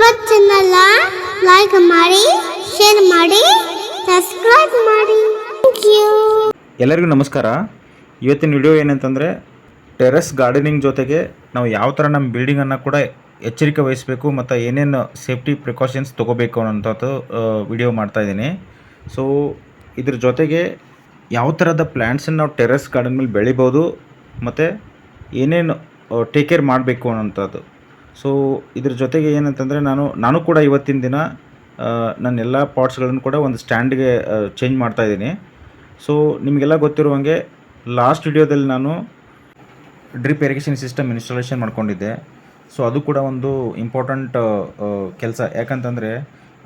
ಪಾಪ channel like ಮಾಡಿ share ಮಾಡಿ ಸಬ್ಸ್ಕ್ರೈಬ್ ಮಾಡಿ. ಥ್ಯಾಂಕ್ ಯು ಎಲ್ಲರಿಗೂ ನಮಸ್ಕಾರ. ಇವತ್ತಿನ ವಿಡಿಯೋ ಏನಂತಂದರೆ ಟೆರೆಸ್ ಗಾರ್ಡನಿಂಗ್ ಜೊತೆಗೆ ನಾವು ಯಾವ ಥರ ನಮ್ಮ ಬಿಲ್ಡಿಂಗನ್ನು ಕೂಡ ಎಚ್ಚರಿಕೆ ವಹಿಸಬೇಕು ಮತ್ತು ಏನೇನು ಸೇಫ್ಟಿ ಪ್ರಿಕಾಷನ್ಸ್ ತೊಗೋಬೇಕು ಅನ್ನೋಂಥದ್ದು ವಿಡಿಯೋ ಮಾಡ್ತಾಯಿದ್ದೀನಿ ಸೊ ಇದ್ರ ಜೊತೆಗೆ ಯಾವ ಥರದ ಪ್ಲ್ಯಾಂಟ್ಸನ್ನು ನಾವು ಟೆರೆಸ್ ಗಾರ್ಡನ್ ಮೇಲೆ ಬೆಳಿಬೋದು, ಮತ್ತು ಏನೇನು ಟೇಕ್ ಕೇರ್ ಮಾಡಬೇಕು ಅನ್ನೋಂಥದ್ದು ಸೊ ಇದ್ರ ಜೊತೆಗೆ ಏನಂತಂದರೆ ನಾನು ನಾನು ಕೂಡ ಇವತ್ತಿನ ದಿನ ನನ್ನ ಎಲ್ಲ ಪಾಟ್ಸ್ಗಳನ್ನು ಕೂಡ ಒಂದು ಸ್ಟ್ಯಾಂಡ್ಗೆ ಚೇಂಜ್ ಮಾಡ್ತಾ ಇದ್ದೀನಿ. ಸೊ ನಿಮಗೆಲ್ಲ ಗೊತ್ತಿರುವಂಗೆ ಲಾಸ್ಟ್ ವಿಡಿಯೋದಲ್ಲಿ ನಾನು ಡ್ರಿಪ್ ಇರಿಗೇಷನ್ ಸಿಸ್ಟಮ್ ಇನ್ಸ್ಟಾಲೇಷನ್ ಮಾಡ್ಕೊಂಡಿದ್ದೆ. ಸೊ ಅದು ಕೂಡ ಒಂದು ಇಂಪಾರ್ಟೆಂಟ್ ಕೆಲಸ. ಯಾಕಂತಂದರೆ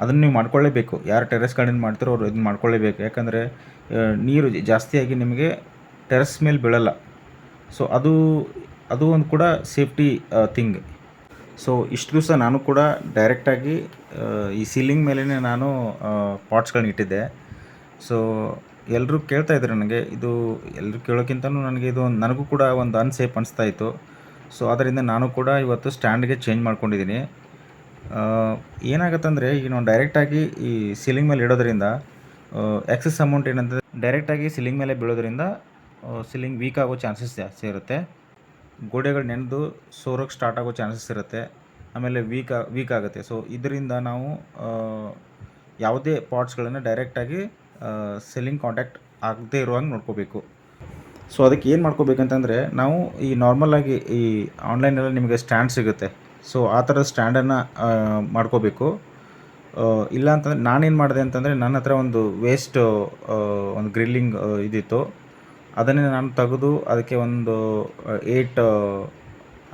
ಅದನ್ನು ನೀವು ಮಾಡ್ಕೊಳ್ಳೇಬೇಕು. ಯಾರು ಟೆರೆಸ್ ಗಾರ್ಡನ್ ಮಾಡ್ತಾರೋ ಅವರು ಇದನ್ನು ಮಾಡ್ಕೊಳ್ಳೇಬೇಕು. ಯಾಕಂದರೆ ನೀರು ಜಾಸ್ತಿಯಾಗಿ ನಿಮಗೆ ಟೆರೆಸ್ ಮೇಲೆ ಬೀಳಲ್ಲ. ಸೊ ಅದು ಅದು ಒಂದು ಕೂಡ ಸೇಫ್ಟಿ ಥಿಂಗ್ ಸೊ ಇಷ್ಟು ದಿವಸ ನಾನು ಕೂಡ ಡೈರೆಕ್ಟಾಗಿ ಈ ಸೀಲಿಂಗ್ ಮೇಲೇ ನಾನು ಪಾಟ್ಸ್ಗಳನ್ನ ಇಟ್ಟಿದ್ದೆ. ಸೊ ಎಲ್ಲರೂ ಕೇಳ್ತಾ ಇದ್ರು ನನಗೆ, ಇದು ಎಲ್ಲರೂ ಕೇಳೋಕ್ಕಿಂತನೂ ನನಗೆ ಇದು ನನಗೂ ಕೂಡ ಒಂದು ಅನ್ಸೇಫ್ ಅನಿಸ್ತಾ ಇತ್ತು. ಸೊ ಅದರಿಂದ ನಾನು ಕೂಡ ಇವತ್ತು ಸ್ಟ್ಯಾಂಡ್ಗೆ ಚೇಂಜ್ ಮಾಡ್ಕೊಂಡಿದ್ದೀನಿ. ಏನಾಗುತ್ತಂದರೆ, ಈಗ ನಾವು ಡೈರೆಕ್ಟಾಗಿ ಈ ಸೀಲಿಂಗ್ ಮೇಲೆ ಇಡೋದ್ರಿಂದ ಎಕ್ಸಸ್ ಅಮೌಂಟ್ ಏನಂತಂದರೆ ಡೈರೆಕ್ಟಾಗಿ ಸೀಲಿಂಗ್ ಮೇಲೆ ಬೀಳೋದ್ರಿಂದ ಸೀಲಿಂಗ್ ವೀಕ್ ಆಗೋ ಚಾನ್ಸಸ್ ಜಾಸ್ತಿ ಇರುತ್ತೆ. ಗೋಡೆಗಳು ನೆನೆದು ಸೋರೋಕ್ಕೆ ಸ್ಟಾರ್ಟ್ ಆಗೋ ಚಾನ್ಸಸ್ ಇರುತ್ತೆ. ಆಮೇಲೆ ವೀಕ್ ವೀಕ್ ಆಗುತ್ತೆ. ಸೊ ಇದರಿಂದ ನಾವು ಯಾವುದೇ ಪಾಟ್ಸ್ಗಳನ್ನು ಡೈರೆಕ್ಟಾಗಿ ಸೆಲ್ಲಿಂಗ್ ಕಾಂಟ್ಯಾಕ್ಟ್ ಆಗದೇ ಇರುವಂಗೆ ನೋಡ್ಕೋಬೇಕು. ಸೊ ಅದಕ್ಕೆ ಏನು ಮಾಡ್ಕೋಬೇಕಂತಂದರೆ, ನಾವು ಈ ನಾರ್ಮಲಾಗಿ ಈ ಆನ್ಲೈನಲ್ಲಿ ನಿಮಗೆ ಸ್ಟ್ಯಾಂಡ್ ಸಿಗುತ್ತೆ. ಸೊ ಆ ಥರ ಸ್ಟ್ಯಾಂಡನ್ನು ಮಾಡ್ಕೋಬೇಕು. ಇಲ್ಲ ಅಂತಂದರೆ ನಾನೇನು ಮಾಡಿದೆ ಅಂತಂದರೆ, ನನ್ನ ಹತ್ರ ಒಂದು ವೇಸ್ಟ್ ಒಂದು ಗ್ರಿಲ್ಲಿಂಗ್ ಇದಿತ್ತು. ಅದನ್ನೇ ನಾನು ತೆಗೆದು ಅದಕ್ಕೆ ಒಂದು ಏಯ್ಟ್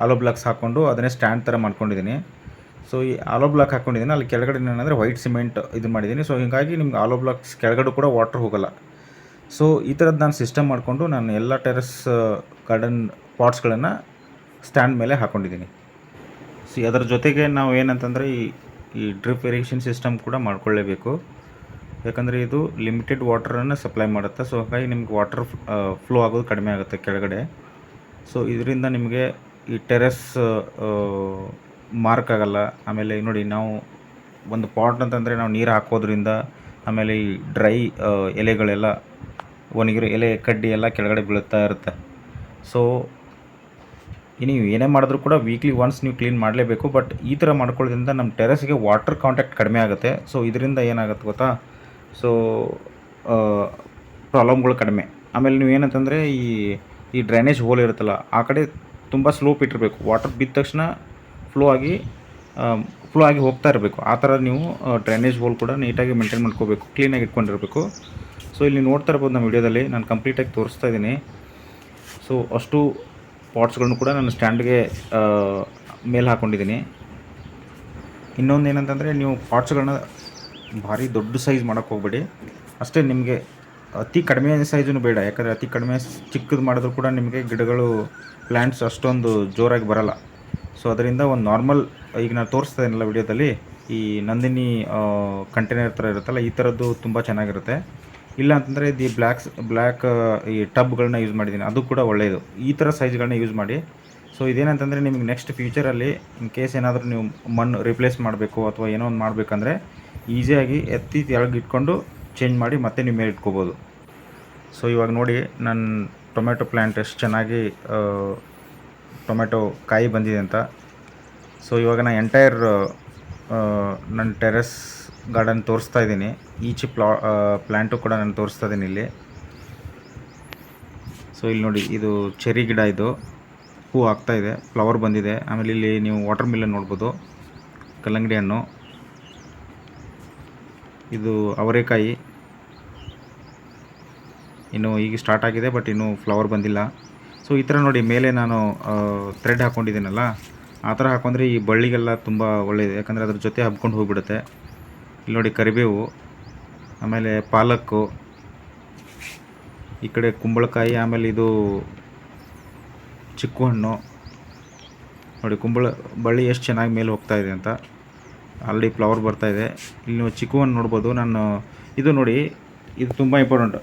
ಆಲೋ ಬ್ಲಾಕ್ಸ್ ಹಾಕ್ಕೊಂಡು ಅದನ್ನೇ ಸ್ಟ್ಯಾಂಡ್ ಥರ ಮಾಡ್ಕೊಂಡಿದ್ದೀನಿ. ಸೊ ಈ ಆಲೋ ಬ್ಲಾಕ್ ಹಾಕ್ಕೊಂಡಿದ್ದೀನಿ. ಅಲ್ಲಿ ಕೆಳಗಡೆ ಏನಂದರೆ ವೈಟ್ ಸಿಮೆಂಟ್ ಇದು ಮಾಡಿದ್ದೀನಿ. ಸೊ ಹೀಗಾಗಿ ನಿಮ್ಗೆ ಆಲೋ ಬ್ಲಾಕ್ಸ್ ಕೆಳಗಡೆ ಕೂಡ ವಾಟರ್ ಹೋಗಲ್ಲ. ಸೊ ಈ ಥರದ್ದು ನಾನು ಸಿಸ್ಟಮ್ ಮಾಡಿಕೊಂಡು ನಾನು ಎಲ್ಲ ಟೆರೆಸ್ ಗಾರ್ಡನ್ ಪಾಟ್ಸ್ಗಳನ್ನು ಸ್ಟ್ಯಾಂಡ್ ಮೇಲೆ ಹಾಕ್ಕೊಂಡಿದ್ದೀನಿ ಸೊ ಅದರ ಜೊತೆಗೆ ನಾವು ಏನಂತಂದರೆ ಈ ಈ ಡ್ರಿಪ್ ಇರಿಗೇಷನ್ ಸಿಸ್ಟಮ್ ಕೂಡ ಮಾಡ್ಕೊಳ್ಳೇಬೇಕು. ಯಾಕಂದರೆ ಇದು ಲಿಮಿಟೆಡ್ ವಾಟರನ್ನು ಸಪ್ಲೈ ಮಾಡುತ್ತೆ. ಸೊ ಹಾಗಾಗಿ ನಿಮ್ಗೆ ವಾಟರ್ ಫ್ಲೋ ಆಗೋದು ಕಡಿಮೆ ಆಗುತ್ತೆ ಕೆಳಗಡೆ. ಸೊ ಇದರಿಂದ ನಿಮಗೆ ಈ ಟೆರೆಸ್ ಮಾರ್ಕ್ ಆಗಲ್ಲ. ಆಮೇಲೆ ನೋಡಿ ನಾವು ಒಂದು ಪಾಟ್ ಅಂತಂದರೆ ನಾವು ನೀರು ಹಾಕೋದ್ರಿಂದ ಆಮೇಲೆ ಈ ಡ್ರೈ ಎಲೆಗಳೆಲ್ಲ, ಒಣಗಿರೋ ಎಲೆ ಕಡ್ಡಿ ಎಲ್ಲ ಕೆಳಗಡೆ ಬೀಳುತ್ತಾ ಇರುತ್ತೆ. ಸೊ ನೀವು ಏನೇ ಮಾಡಿದ್ರೂ ಕೂಡ ವೀಕ್ಲಿ ಒನ್ಸ್ ನೀವು ಕ್ಲೀನ್ ಮಾಡಲೇಬೇಕು. ಬಟ್ ಈ ಥರ ಮಾಡ್ಕೊಳ್ಳೋದ್ರಿಂದ ನಮ್ಮ ಟೆರೆಸ್ಗೆ ವಾಟರ್ ಕಾಂಟ್ಯಾಕ್ಟ್ ಕಡಿಮೆ ಆಗುತ್ತೆ. ಸೊ ಇದರಿಂದ ಏನಾಗುತ್ತೆ ಗೊತ್ತಾ? ಸೊ ಪ್ರಾಬ್ಲಮ್ಗಳು ಕಡಿಮೆ. ಆಮೇಲೆ ನೀವು ಏನಂತಂದರೆ ಈ ಈ ಡ್ರೈನೇಜ್ ಹೋಲ್ ಇರುತ್ತಲ್ಲ, ಆ ಕಡೆ ತುಂಬ ಸ್ಲೋಪ್ ಇಟ್ಟಿರಬೇಕು. ವಾಟರ್ ಬಿದ್ದ ತಕ್ಷಣ ಫ್ಲೋ ಆಗಿ ಫ್ಲೋ ಆಗಿ ಹೋಗ್ತಾ ಇರಬೇಕು. ಆ ಥರ ನೀವು ಡ್ರೈನೇಜ್ ಹೋಲ್ ಕೂಡ ನೀಟಾಗಿ ಮೇಂಟೈನ್ ಮಾಡ್ಕೋಬೇಕು. ಕ್ಲೀನಾಗಿ ಇಟ್ಕೊಂಡಿರಬೇಕು. ಸೊ ಇಲ್ಲಿ ನೋಡ್ತಾ ಇರ್ಬೋದು ನಮ್ಮ ವಿಡಿಯೋದಲ್ಲಿ. ನಾನು ಕಂಪ್ಲೀಟಾಗಿ ತೋರಿಸ್ತಾ ಇದ್ದೀನಿ. ಸೊ ಅಷ್ಟು ಪಾಟ್ಸ್ಗಳನ್ನು ಕೂಡ ನಾನು ಸ್ಟ್ಯಾಂಡ್ಗೆ ಮೇಲೆ ಹಾಕ್ಕೊಂಡಿದ್ದೀನಿ ಇನ್ನೊಂದು ಏನಂತಂದರೆ, ನೀವು ಪಾಟ್ಸ್ಗಳನ್ನ ಭಾರಿ ದೊಡ್ಡ ಸೈಜ್ ಮಾಡೋಕ್ಕೆ ಹೋಗಬೇಡಿ. ಅಷ್ಟೇ ನಿಮಗೆ ಅತಿ ಕಡಿಮೆ ಸೈಜೂ ಬೇಡ. ಯಾಕಂದರೆ ಅತಿ ಕಡಿಮೆ ಚಿಕ್ಕದು ಮಾಡಿದ್ರು ಕೂಡ ನಿಮಗೆ ಗಿಡಗಳು ಪ್ಲ್ಯಾಂಟ್ಸ್ ಅಷ್ಟೊಂದು ಜೋರಾಗಿ ಬರಲ್ಲ. ಸೊ ಅದರಿಂದ ಒಂದು ನಾರ್ಮಲ್ ಈಗ ನಾನು ತೋರಿಸ್ತಾ ವಿಡಿಯೋದಲ್ಲಿ, ಈ ನಂದಿನಿ ಕಂಟೈನರ್ ಥರ ಇರುತ್ತಲ್ಲ, ಈ ಥರದ್ದು ತುಂಬ ಚೆನ್ನಾಗಿರುತ್ತೆ. ಇಲ್ಲ ಅಂತಂದರೆ ಇದು ಬ್ಲ್ಯಾಕ್ಸ್ ಬ್ಲ್ಯಾಕ್ ಈ ಟಬ್ಗಳನ್ನ ಯೂಸ್ ಮಾಡಿದ್ದೀನಿ ಅದು ಕೂಡ ಒಳ್ಳೆಯದು ಈ ಥರ ಸೈಜ್ಗಳನ್ನ ಯೂಸ್ ಮಾಡಿ. ಸೊ ಇದೇನಂತಂದರೆ ನಿಮಗೆ ನೆಕ್ಸ್ಟ್ ಫ್ಯೂಚರಲ್ಲಿ ಇನ್ ಕೇಸ್ ಏನಾದರೂ ನೀವು ಮಣ್ಣು ರಿಪ್ಲೇಸ್ ಮಾಡಬೇಕು ಅಥವಾ ಏನೋ ಒಂದು ಮಾಡಬೇಕಂದ್ರೆ ಈಸಿಯಾಗಿ ಎತ್ತಿ ತೆಳಗೆ ಇಟ್ಕೊಂಡು ಚೇಂಜ್ ಮಾಡಿ ಮತ್ತೆ ನಿಮ್ಮ ಮೇಲೆ ಇಟ್ಕೋಬೋದು. ಸೊ ಇವಾಗ ನೋಡಿ ನನ್ನ ಟೊಮೆಟೊ ಪ್ಲ್ಯಾಂಟ್ ಎಷ್ಟು ಚೆನ್ನಾಗಿ ಟೊಮೆಟೊ ಕಾಯಿ ಬಂದಿದೆ ಅಂತ. ಸೊ ಇವಾಗ ನಾನು ಎಂಟೈರ್ ನನ್ನ ಟೆರೆಸ್ ಗಾರ್ಡನ್ ತೋರಿಸ್ತಾ ಇದ್ದೀನಿ. ಈಚ್ ಪ್ಲಾ ಪ್ಲ್ಯಾಂಟು ಕೂಡ ನಾನು ತೋರಿಸ್ತಾ ಇದ್ದೀನಿ ಇಲ್ಲಿ. ಸೊ ಇಲ್ಲಿ ನೋಡಿ, ಇದು ಚೆರಿ ಗಿಡ ಇದು. ಹೂ ಆಗ್ತಾ ಇದೆ, ಫ್ಲವರ್ ಬಂದಿದೆ. ಆಮೇಲೆ ಇಲ್ಲಿ ನೀವು ವಾಟರ್ ಮಿಲನ್ ನೋಡ್ಬೋದು, ಕಲ್ಲಂಗಡಿ ಹಣ್ಣು. ಇದು ಅವರೆಕಾಯಿ. ಇನ್ನು ಈಗ ಸ್ಟಾರ್ಟ್ ಆಗಿದೆ ಬಟ್ ಇನ್ನೂ ಫ್ಲವರ್ ಬಂದಿಲ್ಲ. ಸೊ ಈ ಥರ ನೋಡಿ ಮೇಲೆ ನಾನು ಥ್ರೆಡ್ ಹಾಕ್ಕೊಂಡಿದ್ದೀನಲ್ಲ ಆ ಥರ ಹಾಕೊಂಡ್ರೆ ಈ ಬಳ್ಳಿಗೆಲ್ಲ ತುಂಬ ಒಳ್ಳೆಯದು ಯಾಕಂದರೆ ಅದ್ರ ಜೊತೆ ಹಬ್ಕೊಂಡು ಹೋಗಿಬಿಡುತ್ತೆ. ಇಲ್ಲಿ ನೋಡಿ ಕರಿಬೇವು, ಆಮೇಲೆ ಪಾಲಕ್ಕು, ಈ ಕಡೆ ಕುಂಬಳಕಾಯಿ, ಆಮೇಲೆ ಇದು ಚಿಕ್ಕು ಹಣ್ಣು ನೋಡಿ ಕುಂಬಳ, ಬಳ್ಳಿ ಎಷ್ಟು ಚೆನ್ನಾಗಿ ಮೇಲೆ ಹೋಗ್ತಾ ಇದೆ ಅಂತ. ಆಲ್ರೆಡಿ ಫ್ಲವರ್ ಬರ್ತಾ ಇದೆ. ಇಲ್ಲಿ ನೀವು ಚಿಕ್ಕು ಹಣ್ಣು ನೋಡ್ಬೋದು. ನಾನು ಇದು ನೋಡಿ, ಇದು ತುಂಬ ಇಂಪಾರ್ಟೆಂಟ್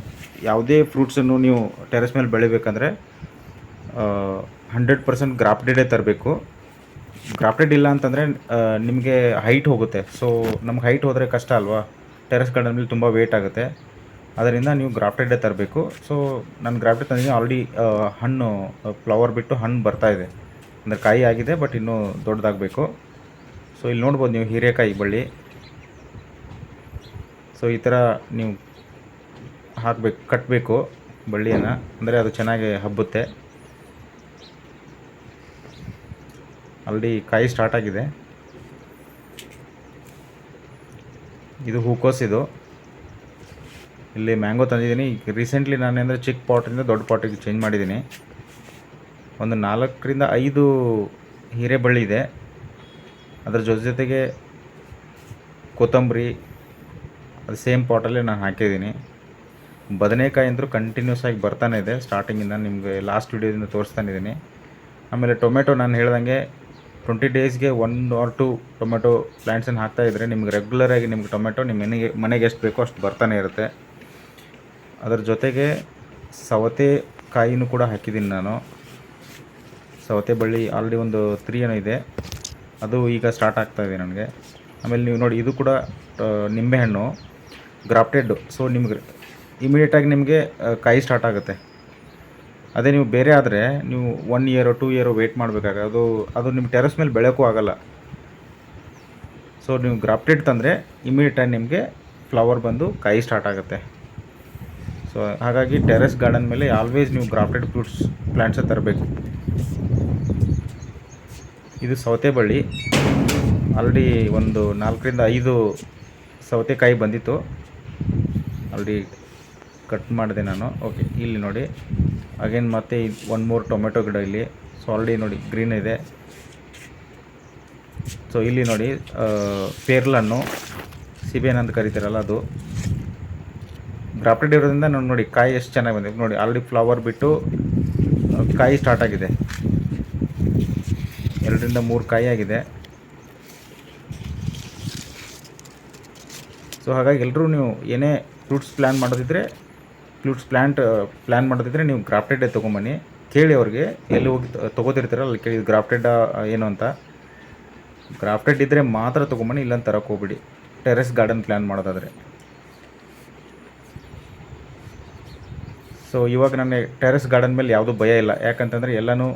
ಯಾವುದೇ ಫ್ರೂಟ್ಸನ್ನು ನೀವು ಟೆರೆಸ್ ಮೇಲೆ ಬೆಳಿಬೇಕಂದ್ರೆ ಹಂಡ್ರೆಡ್ ಪರ್ಸೆಂಟ್ ಗ್ರಾಫ್ಟೆಡೇ ತರಬೇಕು. ಗ್ರಾಫ್ಟೆಡ್ ಇಲ್ಲ ಅಂತಂದರೆ ನಿಮಗೆ ಹೈಟ್ ಹೋಗುತ್ತೆ. ಸೊ ನಮ್ಗೆ ಹೈಟ್ ಹೋದರೆ ಕಷ್ಟ ಅಲ್ವಾ? ಟೆರೆಸ್ ಗಾರ್ಡನ್ ಮೇಲೆ ತುಂಬ ವೇಟ್ ಆಗುತ್ತೆ. ಅದರಿಂದ ನೀವು ಗ್ರಾಫ್ಟೆಡೇ ತರಬೇಕು. ಸೊ ನಾನು ಗ್ರಾಫ್ಟೆಡ್ ತಂದಿದ್ದೀನಿ. ಆಲ್ರೆಡಿ ಹಣ್ಣು ಫ್ಲವರ್ ಬಿಟ್ಟು ಹಣ್ಣು ಬರ್ತಾ ಇದೆ. ಅಂದರೆ ಕಾಯಿ ಆಗಿದೆ ಬಟ್ ಇನ್ನೂ ದೊಡ್ಡದಾಗಬೇಕು. ಸೊ ಇಲ್ಲಿ ನೋಡ್ಬೋದು ನೀವು ಹೀರೆಕಾಯಿ ಬಳ್ಳಿ. ಸೊ ಈ ಥರ ನೀವು ಹಾಕಬೇಕು ಕಟ್ಟಬೇಕು ಬಳ್ಳಿಯನ್ನು. ಅಂದರೆ ಅದು ಚೆನ್ನಾಗಿ ಹಬ್ಬುತ್ತೆ. ಆಲ್ರೆಡಿ ಕಾಯಿ ಸ್ಟಾರ್ಟ್ ಆಗಿದೆ. ಇದು ಹೂಕೋಸ್ ಇದು. ಇಲ್ಲಿ ಮ್ಯಾಂಗೋ ತಂದಿದ್ದೀನಿ. ರೀಸೆಂಟ್ಲಿ ನಾನು ಅಂದರೆ ಚಿಕ್ಕ ಪಾಟಿಂದ ದೊಡ್ಡ ಪಾಟಿಗೆ ಚೇಂಜ್ ಮಾಡಿದ್ದೀನಿ. ಒಂದು ನಾಲ್ಕರಿಂದ ಐದು ಹೀರೆಬಳ್ಳಿ ಇದೆ. ಅದ್ರ ಜೊತೆ ಜೊತೆಗೆ ಕೊತ್ತಂಬರಿ, ಅದು ಸೇಮ್ ಪಾಟಲ್ಲೇ ನಾನು ಹಾಕಿದ್ದೀನಿ. ಬದನೆಕಾಯಿ ಅಂತೂ ಕಂಟಿನ್ಯೂಸ್ ಆಗಿ ಬರ್ತಾನೆ ಇದೆ ಸ್ಟಾರ್ಟಿಂಗಿಂದ ನಿಮಗೆ ಲಾಸ್ಟ್ ವೀಡಿಯೋದಿಂದ ತೋರಿಸ್ತಾನಿದ್ದೀನಿ ಆಮೇಲೆ ಟೊಮೆಟೊ ನಾನು ಹೇಳ್ದಂಗೆ ಟ್ವೆಂಟಿ ಡೇಸ್ಗೆ ಒನ್ ಆರ್ ಟು ಟೊಮೆಟೊ ಪ್ಲ್ಯಾಂಟ್ಸನ್ನು ಹಾಕ್ತಾ ಇದ್ದರೆ ನಿಮ್ಗೆ ರೆಗ್ಯುಲರಾಗಿ ನಿಮ್ಗೆ ಟೊಮೆಟೊ ನಿಮ್ಮ ಮನೆಗೆ ಮನೆಗೆ ಎಷ್ಟು ಬೇಕೋ ಅಷ್ಟು ಬರ್ತಾನೆ ಇರುತ್ತೆ. ಅದರ ಜೊತೆಗೆ ಸವತೆಕಾಯಿನೂ ಕೂಡ ಹಾಕಿದ್ದೀನಿ ನಾನು. ಸವತೆ ಬಳ್ಳಿ ಆಲ್ರೆಡಿ ಒಂದು ತ್ರೀ ಏನೋ ಇದೆ. ಅದು ಈಗ ಸ್ಟಾರ್ಟ್ ಆಗ್ತಾ ಇದೆ ನನಗೆ. ಆಮೇಲೆ ನೀವು ನೋಡಿ, ಇದು ಕೂಡ ನಿಂಬೆಹಣ್ಣು ಗ್ರಾಫ್ಟೆಡ್ಡು ಸೊ ನಿಮ್ಗೆ ಇಮಿಡಿಯೇಟಾಗಿ ನಿಮಗೆ ಕಾಯಿ ಸ್ಟಾರ್ಟ್ ಆಗುತ್ತೆ. ಅದೇ ನೀವು ಬೇರೆ ಆದರೆ, ನೀವು one year two year wait ಮಾಡಬೇಕಾಗ ಅದು ಅದು ನಿಮ್ಮ ಟೆರೆಸ್ ಮೇಲೆ ಬೆಳೆಯೋಕ್ಕೂ ಆಗಲ್ಲ. ಸೊ ನೀವು ಗ್ರಾಫ್ಟೆಡ್ ತಂದರೆ ಇಮಿಡಿಯೇಟಾಗಿ ನಿಮಗೆ ಫ್ಲವರ್ ಬಂದು ಕಾಯಿ ಸ್ಟಾರ್ಟ್ ಆಗುತ್ತೆ. ಸೊ ಹಾಗಾಗಿ ಟೆರೆಸ್ ಗಾರ್ಡನ್ ಮೇಲೆ ಆಲ್ವೇಸ್ ನೀವು ಗ್ರಾಫ್ಟೆಡ್ ಫ್ರೂಟ್ಸ್ ಪ್ಲ್ಯಾಂಟ್ಸೇ ತರಬೇಕು. ಇದು ಸೌತೆ ಬಳ್ಳಿ. ಆಲ್ರೆಡಿ ಒಂದು ನಾಲ್ಕರಿಂದ ಐದು ಸೌತೆಕಾಯಿ ಬಂದಿತ್ತು. ಆಲ್ರೆಡಿ ಕಟ್ ಮಾಡಿದೆ ನಾನು. ಓಕೆ, ಇಲ್ಲಿ ನೋಡಿ. ಅಗೇನ್ ಮತ್ತೆ ಒಂದು ಮೂರು ಟೊಮೆಟೊ ಗಿಡ ಇಲ್ಲಿ. ಸೊ ಆಲ್ರೆಡಿ ನೋಡಿ ಗ್ರೀನ್ ಇದೆ. ಸೊ ಇಲ್ಲಿ ನೋಡಿ ಪೇರ್ಲನ್ನು ಸಿಬೇನ್ ಅಂತ ಕರಿತಾರಲ್ಲ ಅದು. ಗ್ರಾಫ್ಟೆಡ್ ಇರೋದ್ರಿಂದ ನಾನು ನೋಡಿ, ಕಾಯಿ ಎಷ್ಟು ಚೆನ್ನಾಗಿ ಬಂದಿದೆ. ನೋಡಿ ಆಲ್ರೆಡಿ ಫ್ಲವರ್ ಬಿಟ್ಟು ಕಾಯಿ ಸ್ಟಾರ್ಟ್ ಆಗಿದೆ. ಎರಡರಿಂದ ಮೂರು ಕಾಯಿ ಆಗಿದೆ. ಸೊ ಹಾಗಾಗಿ ಎಲ್ಲರೂ ನೀವು ಏನೇ ಫ್ರೂಟ್ಸ್ ಪ್ಲ್ಯಾನ್ ಮಾಡೋದಿದ್ರೆ, ಫ್ರೂಟ್ಸ್ ಪ್ಲ್ಯಾಂಟ್ ಪ್ಲ್ಯಾನ್ ಮಾಡೋದಿದ್ರೆ ನೀವು ಗ್ರಾಫ್ಟೆಡೇ ತೊಗೊಂಬನ್ನಿ. ಕೇಳಿ ಅವ್ರಿಗೆ, ಎಲ್ಲಿ ಹೋಗಿ ತೊಗೋತಿರ್ತೀರ ಅಲ್ಲಿ ಕೇಳಿ ಗ್ರಾಫ್ಟೆಡ್ ಏನು ಅಂತ. ಗ್ರಾಫ್ಟೆಡ್ ಇದ್ದರೆ ಮಾತ್ರ ತೊಗೊಂಬನ್ನಿ ಇಲ್ಲಂತ ತರಕ್ಕೆ ಹೋಗ್ಬಿಡಿ. ಟೆರೆಸ್ ಗಾರ್ಡನ್ ಪ್ಲ್ಯಾನ್ ಮಾಡೋದಾದರೆ. ಸೊ ಇವಾಗ ನನಗೆ ಟೆರೆಸ್ ಗಾರ್ಡನ್ ಮೇಲೆ ಯಾವುದೂ ಭಯ ಇಲ್ಲ. ಯಾಕಂತಂದರೆ ಎಲ್ಲನೂ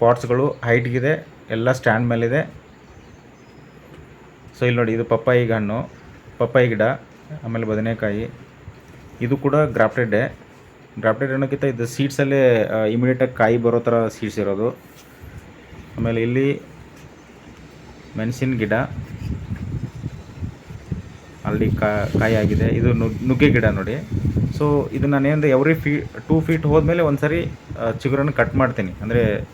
ಪಾಟ್ಸ್ಗಳು ಹೈಟ್ಗಿದೆ. ಎಲ್ಲ ಸ್ಟ್ಯಾಂಡ್ ಮೇಲಿದೆ. ಸೊ ಇಲ್ಲಿ ನೋಡಿ, ಇದು ಪಪ್ಪಾಯಿ ಹಣ್ಣು, ಪಪ್ಪಾಯಿ ಗಿಡ, ಆಮೇಲೆ ಬದನೆಕಾಯಿ. ಇದು ಕೂಡ ಗ್ರಾಫ್ಟೆಡ್ಡೆ ಗ್ರಾಫ್ಟೆಡ್ ಹಣ್ಣಕ್ಕಿಂತ ಇದು ಸೀಡ್ಸಲ್ಲೇ ಇಮಿಡಿಯೇಟಾಗಿ ಕಾಯಿ ಬರೋ ಥರ ಸೀಡ್ಸ್ ಇರೋದು. ಆಮೇಲೆ ಇಲ್ಲಿ ಮೆಣಸಿನ ಗಿಡ. ಅಲ್ಲಿ ಕಾಯಿ ಆಗಿದೆ. ಇದು ನುಗ್- ನುಗ್ಗೆ ಗಿಡ ನೋಡಿ. ಸೊ ಇದು ನಾನೇನು ಎವ್ರಿ ಫೀ ಟೂ ಫೀಟ್ ಹೋದ್ಮೇಲೆ ಒಂದು ಸರಿ ಚಿಗುರನ್ನು ಕಟ್ ಮಾಡ್ತೀನಿ. ಅಂದರೆ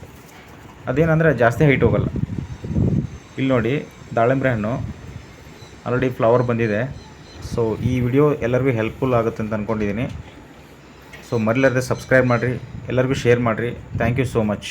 ಅದೇನಂದರೆ ಜಾಸ್ತಿ ಹೈಟ್ ಹೋಗಲ್ಲ. ಇಲ್ಲಿ ನೋಡಿ ದಾಳಿಂಬ್ರೆ ಹಣ್ಣು. ಆಲ್ರೆಡಿ ಫ್ಲವರ್ ಬಂದಿದೆ. ಸೊ ಈ ವಿಡಿಯೋ ಎಲ್ಲರಿಗೂ ಹೆಲ್ಪ್ಫುಲ್ ಆಗುತ್ತೆ ಅಂತ ಅಂದ್ಕೊಂಡಿದ್ದೀನಿ ಸೊ ಮರಿಲಾರದೆ ಸಬ್ಸ್ಕ್ರೈಬ್ ಮಾಡಿರಿ. ಎಲ್ಲರಿಗೂ ಶೇರ್ ಮಾಡಿರಿ. Thank you so much